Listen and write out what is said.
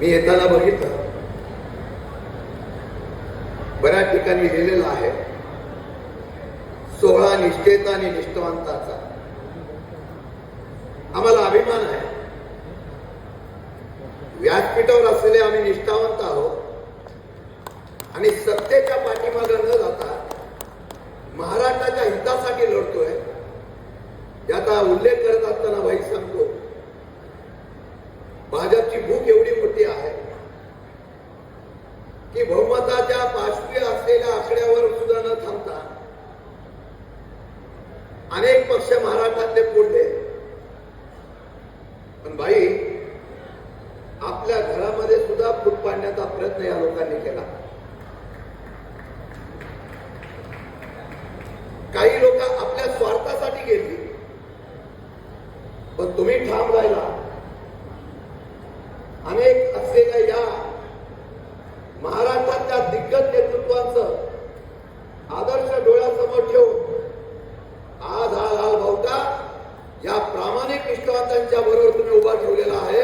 मी येताना बघितलं. बऱ्याच ठिकाणी लिहिलेलं आहे सोहळा निष्ठेचा आणि निष्ठवंताचा. आम्हाला अभिमान आहे. व्यासपीठावर असलेले आम्ही निष्ठावंत आहोत. आणि सत्तेच्या पाठीमागे न जाता महाराष्ट्राच्या हितासाठी लढतोय. याचा उल्लेख करत असताना भाई सांगतो भाजपची भूक एवढी मोठी आहे की बहुमताच्या पाचवी असलेल्या आकड्यावर सुद्धा न थांबता अनेक पक्ष महाराष्ट्रातले फोडले. पण बाई आपल्या घरामध्ये सुद्धा फूट पाडण्याचा प्रयत्न या लोकांनी केला. काही लोक आपल्या स्वार्थासाठी गेली. पण तुम्ही ठाम राहिला. अनेक असलेल्या या त्या दिग्गज नेतृत्वांचं आदर्श डोळ्यासमोर ठेवून आज हा लाल भाऊटा या प्रामाणिक निष्ठावंतांच्या बरोबर तुम्ही उभा ठेवलेला आहे.